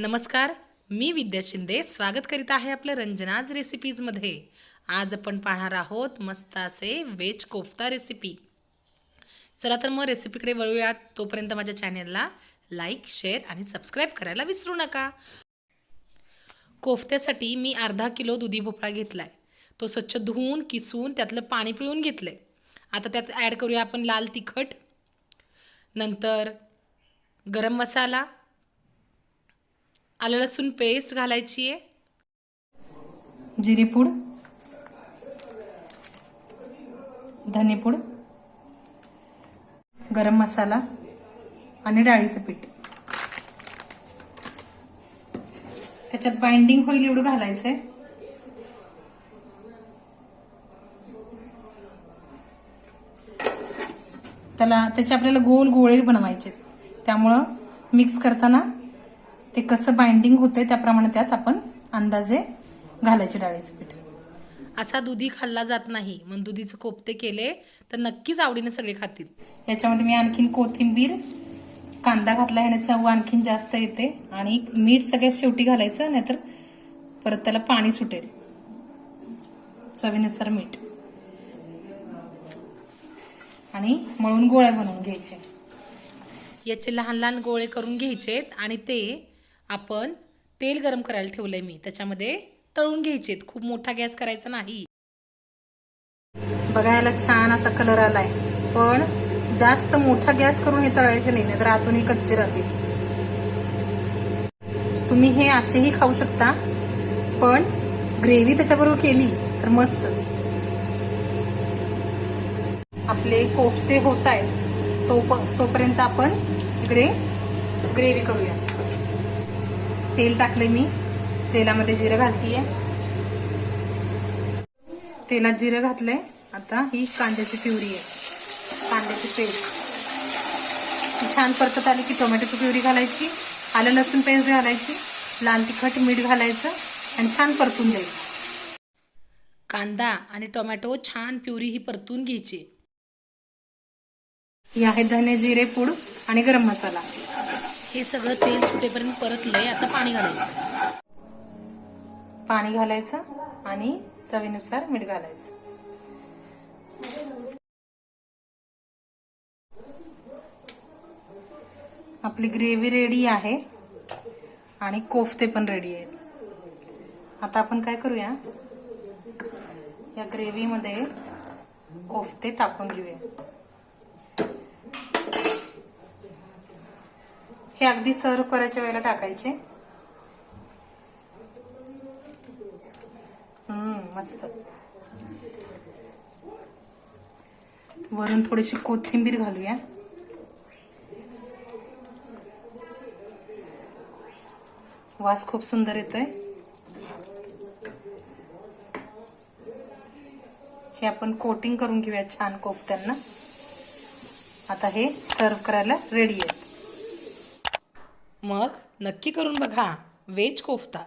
नमस्कार मी विद्या शिंदे स्वागत करीत आहे आपलं रंजनाज रेसिपीजमध्ये आज आपण पाहणार आहोत मस्त असे वेज कोफ्ता रेसिपी चला तर मग रेसिपीकडे वळूयात. तोपर्यंत माझ्या चॅनेलला लाईक शेअर आणि सबस्क्राईब करायला विसरू नका. कोफ्त्यासाठी मी अर्धा किलो दुधी भोपळा घेतला आहे तो स्वच्छ धुवून किसून त्यातलं पाणी पिळून घेतलं आहे आता त्यात ॲड करूया आपण लाल तिखट. नंतर गरम मसाला. आलं लसूण पेस्ट घालायची आहे. जिरेपूड धनेपूड गरम मसाला आणि डाळीचं पीठ. त्याच्यात बाइंडिंग होईल एवढं घालायचंय. त्याला त्याचे आपल्याला गोल गोळे बनवायचे त्यामुळं मिक्स करताना ते कसं बाइंडिंग होतंय त्याप्रमाणे त्यात आपण अंदाजे घालायचे डाळीचं पीठ. असा दुधी खाल्ला जात नाही. म्हणून दुधीचे कोफ्ते केले तर नक्कीच आवडीने सगळे खातील. याच्यामध्ये मी आणखीन कोथिंबीर कांदा घातला ह्याने चव आणखीन जास्त येते आणि मीठ सगळ्यात शेवटी घालायचं नाहीतर परत त्याला पाणी सुटेल. चवीनुसार मीठ. आणि मळून गोळ्या बनवून घ्यायचे. याचे लहान लहान गोळे करून घ्यायचेत आणि ते आपण तेल गरम करायला ठेवलंय मी. त्याच्यामध्ये तळून घ्यायचेत. खूप मोठा गॅस करायचा नाही. बघायला छान असा कलर आलाय. पण जास्त मोठा गॅस करून हे तळायचे नाही नाहीतर आतूनही कच्चे राहतील. तुम्ही हे असेही खाऊ शकता पण ग्रेव्ही त्याच्याबरोबर केली तर मस्तच. आपले कोफते होत आहेत तो तोपर्यंत आपण इकडे ग्रेव्ही करूया. तेल टाकले मी. तेलामध्ये जिरं घालतीये. तेलात जिरं घातलंय. आता ही कांद्याची प्युरी आहे. कांद्याची पेस्ट. ती छान परतत आली की टोमॅटोची प्युरी घालायची आलं लसूण पेस्ट घालायची लाल तिखट मीठ घालायचं आणि छान परतून द्यायचं. कांदा आणि टोमॅटो छान प्युरी ही परतून घ्यायची. ही आहे धने जिरे पूड आणि गरम मसाला. हे सगळं तेल सुटेपर्यंत परतलंय आता पाणी घालायचं. पाणी घालायचं आणि चवीनुसार मीठ घालायचं. आपली ग्रेव्ही रेडी आहे आणि कोफ्ते पण रेडी आहेत. आता आपण काय करूया? या ग्रेव्हीमध्ये कोफ्ते टाकून घेऊया. हे अगदी सर्व करायच्या वेळेला टाकायचे. मस्त. वरून थोडीशी कोथिंबीर घालूया. वास खूप सुंदर येतोय. हे आपण कोटिंग करून घेऊया छान कोफ्त्यांना. आता हे सर्व करायला रेडी आहे मग नक्की करून बघा. वेज कोफ्ता.